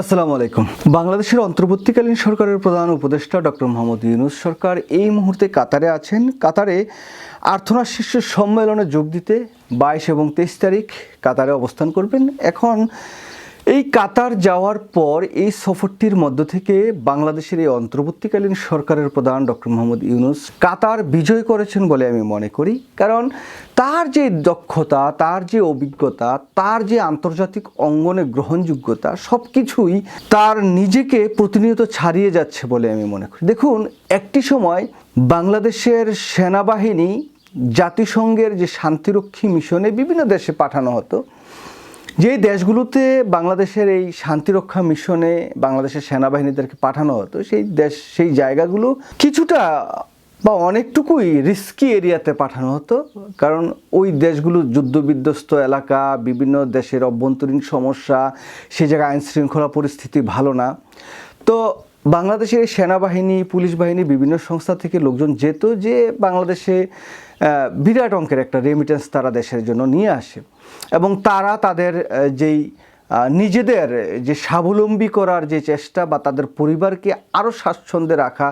আসসালামু আলাইকুম। বাংলাদেশের অন্তর্বর্তীকালীন সরকারের প্রধান উপদেষ্টা ডক্টর মোহাম্মদ ইউনুস সরকার এই মুহূর্তে কাতারে আছেন। কাতারে আর্থনা শীর্ষ সম্মেলনে যোগ দিতে বাইশ এবং তেইশ তারিখ কাতারে অবস্থান করবেন। এখন এই কাতার যাওয়ার পর এই সফরটির মধ্য থেকে বাংলাদেশের এই অন্তর্বর্তীকালীন সরকারের প্রধান ডক্টর মোহাম্মদ ইউনুস কাতার বিজয় করেছেন বলে আমি মনে করি। কারণ তার যে দক্ষতা, তার যে অভিজ্ঞতা, তার যে আন্তর্জাতিক অঙ্গনে গ্রহণযোগ্যতা সব কিছুই তার নিজেকে প্রতিনিয়ত ছাড়িয়ে যাচ্ছে বলে আমি মনে করি। দেখুন, একটি সময় বাংলাদেশের সেনাবাহিনী জাতিসংঘের যে শান্তিরক্ষী মিশনে বিভিন্ন দেশে পাঠানো হতো যেই দেশগুলোতে বাংলাদেশের এই শান্তিরক্ষা মিশনে বাংলাদেশের সেনাবাহিনীদেরকে পাঠানো হতো, সেই দেশ, সেই জায়গাগুলো কিছুটা বা অনেকটুকুই রিস্কি এরিয়াতে পাঠানো হতো। কারণ ওই দেশগুলো যুদ্ধবিধ্বস্ত এলাকা, বিভিন্ন দেশের অভ্যন্তরীণ সমস্যা সেই জায়গায় আইন শৃঙ্খলা পরিস্থিতি ভালো না। তো বাংলাদেশের সেনাবাহিনী, পুলিশ বাহিনী, বিভিন্ন সংস্থা থেকে লোকজন যেত যে বাংলাদেশে বিরাট অঙ্কের একটা রেমিটেন্স তারা দেশের জন্য নিয়ে আসে। এবং তারা তাদের যেই নিজেদের যে স্বাবলম্বী করার যে চেষ্টা বা তাদের পরিবারকে আরও স্বাচ্ছন্দ্যে রাখা,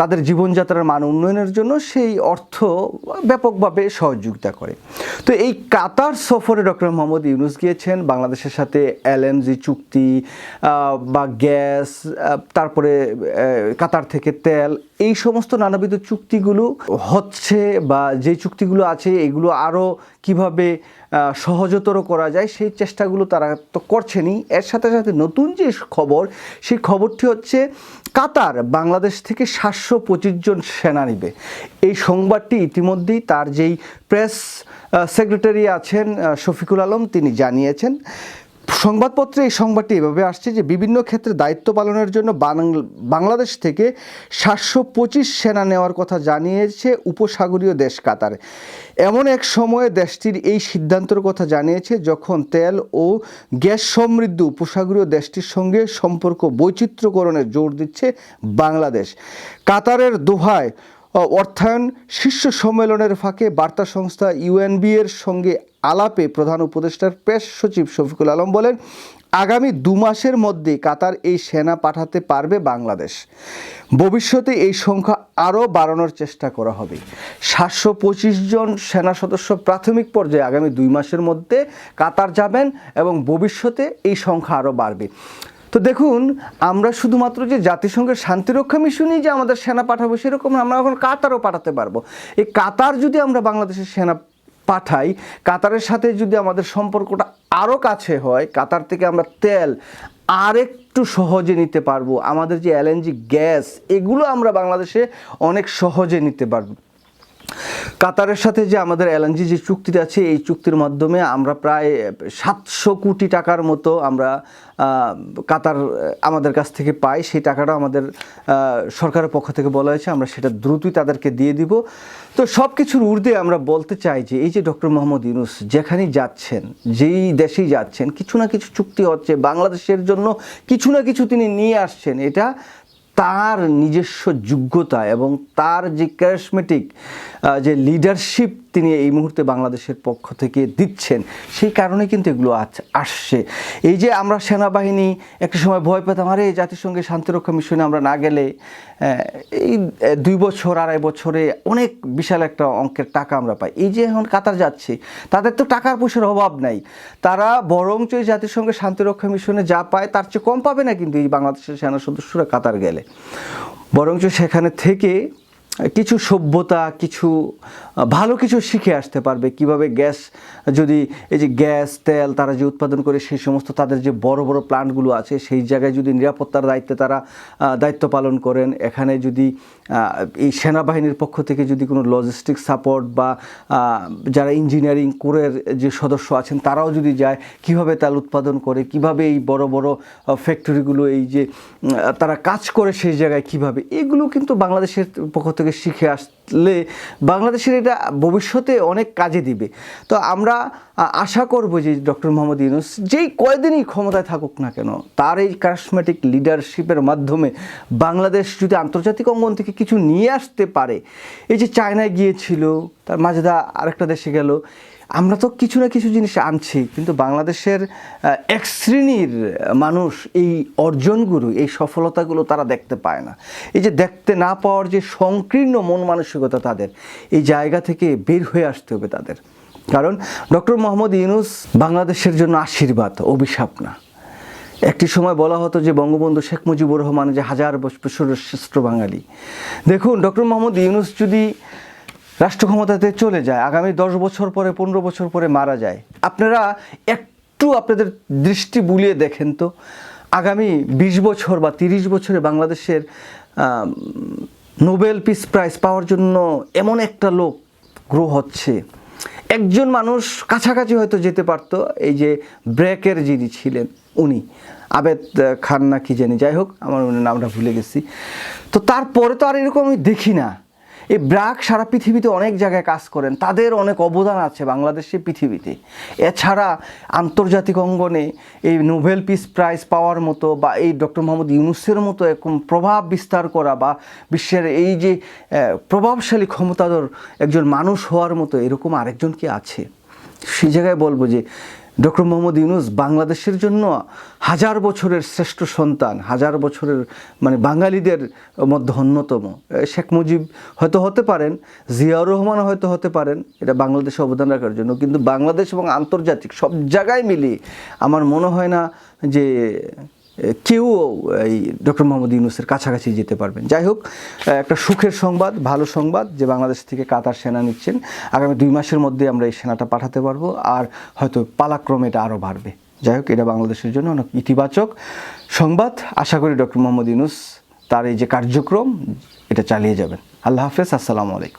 তাদের জীবনযাত্রার মান উন্নয়নের জন্য সেই অর্থ ব্যাপকভাবে সহযোগিতা করে। তো এই কাতার সফরে ডক্টর মোহাম্মদ ইউনুস গিয়েছেন, বাংলাদেশের সাথে এলএমজি চুক্তি বা গ্যাস তারপরে কাতার থেকে তেল এই সমস্ত নানাবিধ চুক্তিগুলো হচ্ছে বা যে চুক্তিগুলো আছে, এগুলো আরও কীভাবে সহজতর করা যায় সেই চেষ্টাগুলো তারা তো করছেনই। এর সাথে সাথে নতুন যে খবর, সেই খবরটি হচ্ছে কাতার বাংলাদেশ থেকে সাতশো পঁচিশ জন সেনা নিবে। এই সংবাদটি ইতিমধ্যেই তার যেই প্রেস সেক্রেটারি আছেন শফিকুল আলম, তিনি জানিয়েছেন। সংবাদপত্রে এই সংবাদটি এভাবে আসছে যে বিভিন্ন ক্ষেত্রে দায়িত্ব পালনের জন্য বাংল- বাংলাদেশ থেকে সাতশো পঁচিশ সেনা নেওয়ার কথা জানিয়েছে উপসাগরীয় দেশ কাতার। এমন এক সময়ে দেশটির এই সিদ্ধান্তের কথা জানিয়েছে যখন তেল ও গ্যাস সমৃদ্ধ উপসাগরীয় দেশটির সঙ্গে সম্পর্ক বৈচিত্র্যকরণে জোর দিচ্ছে বাংলাদেশ। কাতারের দোহায় অর্থায়ন শীর্ষ সম্মেলনের ফাঁকে বার্তা সংস্থা ইউএনবি এর সঙ্গে আলাপে প্রধান উপদেষ্টার প্রেস সচিব শফিকুল আলম বলেন, আগামী দু মাসের মধ্যে কাতার এই সেনা পাঠাতে পারবে বাংলাদেশ। ভবিষ্যতে এই সংখ্যা আরও বাড়ানোর চেষ্টা করা হবে। সাতশো পঁচিশ জন সেনা সদস্য প্রাথমিক পর্যায়ে আগামী দুই মাসের মধ্যে কাতার যাবেন এবং ভবিষ্যতে এই সংখ্যা আরও বাড়বে। তো দেখুন, আমরা শুধুমাত্র যে জাতিসংঘের শান্তিরক্ষা মিশনেই যে আমাদের সেনা পাঠাবো সেরকম আমরা এখন কাতারও পাঠাতে পারব। এই কাতার যদি আমরা বাংলাদেশের সেনা পাঠাই, কাতারের সাথে যদি আমাদের সম্পর্কটা আরও কাছে হয়, কাতার থেকে আমরা তেল আরেকটু সহজে নিতে পারব। আমাদের যে এলএনজি গ্যাস, এগুলো আমরা বাংলাদেশে অনেক সহজে নিতে পারব কাতারের সাথে যে আমাদের এলএনজি যে চুক্তিটা আছে, এই চুক্তির মাধ্যমে আমরা প্রায় সাতশো কোটি টাকার মতো আমরা কাতার আমাদের কাছ থেকে পাই। সেই টাকাটা আমাদের সরকারের পক্ষ থেকে বলা হয়েছে, আমরা সেটা দ্রুতই তাদেরকে দিয়ে দিব। তো সব কিছুর ঊর্ধ্বে আমরা বলতে চাই যে, এই যে ডক্টর মোহাম্মদ ইউনুস যেখানেই যাচ্ছেন, যেই দেশেই যাচ্ছেন, কিছু না কিছু চুক্তি হচ্ছে। বাংলাদেশের জন্য কিছু না কিছু তিনি নিয়ে আসছেন। এটা তার নিজস্ব যোগ্যতা এবং তার যে ক্যারিসমেটিক যে লিডারশিপ তিনি এই মুহূর্তে বাংলাদেশের পক্ষ থেকে দিচ্ছেন। সেই কারণে কিন্তু এগুলো আসছে। এই যে আমরা সেনাবাহিনী একটা সময় ভয় পেতাম, আরে জাতিসংঘের শান্তিরক্ষা মিশনে আমরা না গেলে এই দুই বছর, আড়াই বছরে অনেক বিশাল একটা অঙ্কের টাকা আমরা পাই। এই যে এখন কাতার যাচ্ছি, তাদের তো টাকার পয়সার অভাব নাই। তারা বরঞ্চ এই জাতিসংঘের শান্তিরক্ষা মিশনে যা পায়, তার চেয়ে কম পাবে না কিন্তু এই বাংলাদেশের সেনা সদস্যরা কাতার গেলে। বরঞ্চ সেখানে থেকে কিছু সভ্যতা, কিছু ভালো কিছু শিখে আসতে পারবে। কীভাবে গ্যাস, যদি এই যে গ্যাস, তেল তারা যে উৎপাদন করে সেই সমস্ত তাদের যে বড় বড় প্ল্যান্টগুলো আছে, সেই জায়গায় যদি নিরাপত্তার দায়িত্বে তারা দায়িত্ব পালন করেন, এখানে যদি এই সেনাবাহিনীর পক্ষ থেকে যদি কোনো লজিস্টিক সাপোর্ট বা যারা ইঞ্জিনিয়ারিং কোরের যে সদস্য আছেন, তারাও যদি যায়, কীভাবে তেল উৎপাদন করে, কীভাবে এই বড় বড় ফ্যাক্টরিগুলো এই যে তারা কাজ করে সেই জায়গায় কীভাবে, এগুলো কিন্তু বাংলাদেশের পক্ষ থেকে শিখে আসলে বাংলাদেশের এটা ভবিষ্যতে অনেক কাজে দিবে। তো আমরা আশা করব যে ডক্টর মোহাম্মদ ইউনুস যেই কয়দিনই ক্ষমতায় থাকুক না কেন, তার এই কারিশমেটিক লিডারশিপের মাধ্যমে বাংলাদেশ যদি আন্তর্জাতিক অঙ্গন থেকে কিছু নিয়ে আসতে পারে। এই যে চায়নায় গিয়েছিল, তার মাঝেদা আরেকটা দেশে গেল আমরা তো কিছু না কিছু জিনিস আনছি, কিন্তু বাংলাদেশের এক শ্রেণির মানুষ এই অর্জনগুলো এই সফলতাগুলো তারা দেখতে পায় না। এই যে দেখতে না পাওয়ার যে সংকীর্ণ মন মানসিকতা তাদের, এই জায়গা থেকে বের হয়ে আসতে হবে তাদের। কারণ ডক্টর মোহাম্মদ ইউনুস বাংলাদেশের জন্য আশীর্বাদ, অভিশাপ না। একটি সময় বলা হতো যে বঙ্গবন্ধু শেখ মুজিবুর রহমান যে হাজার বছরের শ্রেষ্ঠ বাঙালি। দেখুন, ডক্টর মোহাম্মদ ইউনুস যদি রাষ্ট্র ক্ষমতাতে চলে যায়, আগামী দশ বছর পরে, পনেরো বছর পরে মারা যায়। আপনারা একটু আপনাদের দৃষ্টি বুলিয়ে দেখেন তো, আগামী বিশ বছর বা তিরিশ বছরে বাংলাদেশের নোবেল পিস প্রাইজ পাওয়ার জন্য এমন একটা লোক গ্রো হচ্ছে। একজন মানুষ কাছাকাছি হয়তো যেতে পারতো, এই যে ব্রেকের যিনি ছিলেন, উনি। আবেদ খান না কি জানি, যাই হোক, আমার নামটা ভুলে গেছি। তো তারপরে তো আর এরকম আমি দেখি না। এই ব্রাক সারা পৃথিবীতে অনেক জায়গায় কাজ করেন। তাদের অনেক অবদান আছে বাংলাদেশে পৃথিবীতে। এছাড়া আন্তর্জাতিক অঙ্গনে এই নোবেল পিস প্রাইজ পাওয়ার মতো বা এই ডক্টর মোহাম্মদ ইউনুসের মতো এরকম প্রভাব বিস্তার করা বা বিশ্বের এই যে প্রভাবশালী ক্ষমতাধর একজন মানুষ হওয়ার মতো এরকম আরেকজন কি আছে? সেই জায়গায় বলব যে ডক্টর মোহাম্মদ ইউনুস বাংলাদেশের জন্য হাজার বছরের শ্রেষ্ঠ সন্তান, হাজার বছরের মানে বাঙালিদের মধ্যে অন্যতম। শেখ মুজিব হয়তো হতে পারেন, জিয়াউর রহমান হয়তো হতে পারেন, এটা বাংলাদেশে অবদান রাখার জন্য। কিন্তু বাংলাদেশ এবং আন্তর্জাতিক সব জায়গায় মিলিয়ে আমার মনে হয় না যে কেউ এই ডক্টর মোহাম্মদ ইউনুসের কাছাকাছি যেতে পারবেন। যাই হোক একটা সুখের সংবাদ, ভালো সংবাদ যে বাংলাদেশ থেকে কাতার সেনা নিচ্ছেন। আগামী দুই মাসের মধ্যে আমরা এই সেনাটা পাঠাতে পারব আর হয়তো পালাক্রমে এটা আরও বাড়বে। যাই হোক, এটা বাংলাদেশের জন্য অনেক ইতিবাচক সংবাদ। আশা করি ডক্টর মোহাম্মদ ইউনুস তার এই যে কার্যক্রম, এটা চালিয়ে যাবেন। আল্লাহ হাফেজ, আসসালামু আলাইকুম।